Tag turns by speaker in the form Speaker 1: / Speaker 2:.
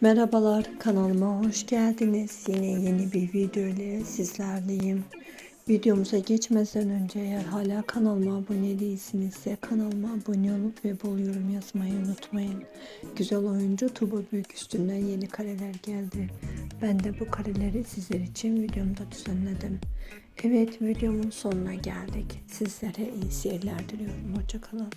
Speaker 1: Merhabalar kanalıma hoş geldiniz. Yine yeni bir video ile sizlerleyim. Videomuza geçmeden önce eğer hala kanalıma abone değilsinizse kanalıma abone olup ve bol yorum yazmayı unutmayın. Güzel oyuncu Tuba Büyük üstünden yeni kareler geldi. Ben de bu kareleri sizler için videomda düzenledim. Evet videomun sonuna geldik. Sizlere iyi seyirler diliyorum. Hoşçakalın.